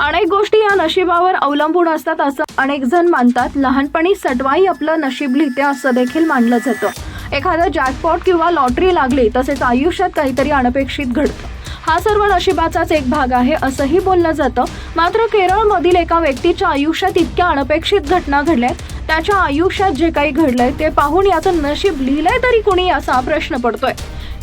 अनेक गोष्टी या नशिबावर अवलंबून असतात असं अनेक जण मानतात. लहानपणी सटवाई आपलं नशीब लिहिते असं देखील मानलं जातं. एखादं जॅकपॉट किंवा लॉटरी लागली तसेच आयुष्यात काहीतरी अनपेक्षित घडतं. हा सर्व नशिबाचाच एक भाग आहे असंही बोललं जातं. मात्र केरळमधील एका व्यक्तीच्या आयुष्यात इतक्या अनपेक्षित घटना घडल्या त्याच्या आयुष्यात जे काही घडलंय ते पाहून याचं नशीब लिहिलंय तरी कुणी असा प्रश्न पडतोय.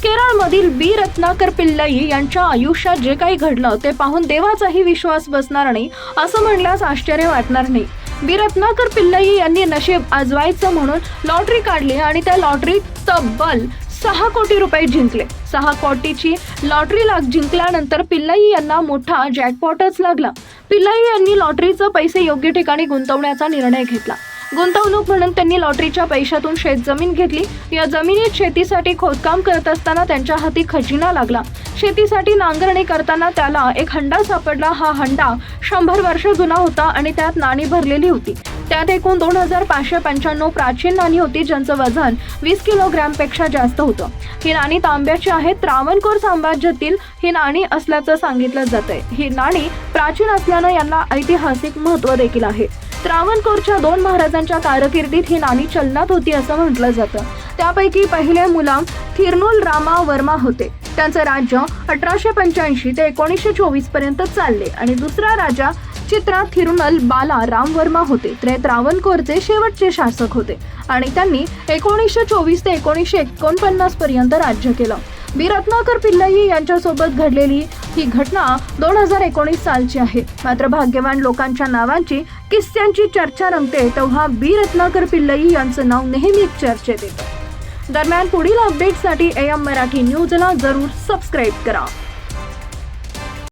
केरळमधील बी. रत्नाकर पिल्लई यांच्या आयुष्यात जे काही घडलं ते पाहून देवाचाही विश्वास बसणार नाही असं म्हणल्यास आश्चर्य वाटणार नाही. बी. रत्नाकर पिल्लई यांनी नशीब आजवायचं म्हणून लॉटरी काढली आणि त्या लॉटरीत तब्बल सहा कोटी रुपये जिंकले. सहा कोटीची लॉटरी लाग जिंकल्यानंतर पिल्लई यांना मोठा जॅकपॉटच लागला. पिल्लई यांनी लॉटरीचं पैसे योग्य ठिकाणी गुंतवण्याचा निर्णय घेतला. गुंतवणूक म्हणून त्यांनी लॉटरीच्या पैशातून शेत जमीन घेतली. या जमिनीत शेतीसाठी खोदकाम करत असताना त्यांच्या हाती खजिना लागला. शेतीसाठी नांगरणी करताना त्याला एक हंडा सापडला. हा हंडा शंभर वर्ष जुना होता आणि त्यात नाणी भरलेली होती. त्यात एकूण दोन हजार पाचशे पंच्याण्णव प्राचीन नाणी होती ज्यांचं वजन वीस किलोग्रॅमपेक्षा जास्त होतं. ही नाणी तांब्याची आहेत. त्रावणकोर साम्राज्यातील ही नाणी असल्याचं सांगितलं जातंय. ही नाणी प्राचीन असल्यानं यांना ऐतिहासिक महत्त्व देखील आहे. त्रावणकोरच्या दोन महाराजांच्या कारकिर्दीत ही नाणी चलनात होती असं म्हटलं जातं. त्यापैकी पहिले मुलाम थिरनुल रामा वर्मा होते. त्यांचं राज्य अठराशे पंच्याऐंशी ते एकोणीसशे चोवीसपर्यंत चालले आणि दुसरा राजा चित्रा थिरुनल बाला राम वर्मा होते. ते त्रावणकोरचे शेवटचे शासक होते आणि त्यांनी एकोणीसशे चोवीस ते एकोणीसशे एकोणपन्नास पर्यंत राज्य केलं. बी रत्नाकर पिल्लई यांच्यासोबत घडलेली ही घटना दोन हजार एकोणीस सालची आहे. मात्र भाग्यवान लोकांच्या नावांची किस्स्यांची चर्चा रंगते तेव्हा बी रत्नाकर पिल्लई यांचं नाव नेहमीच चर्चेत येतं. दरम्यान पुढील अपडेटसाठी एम मराठी न्यूजला जरूर सबस्क्राईब करा.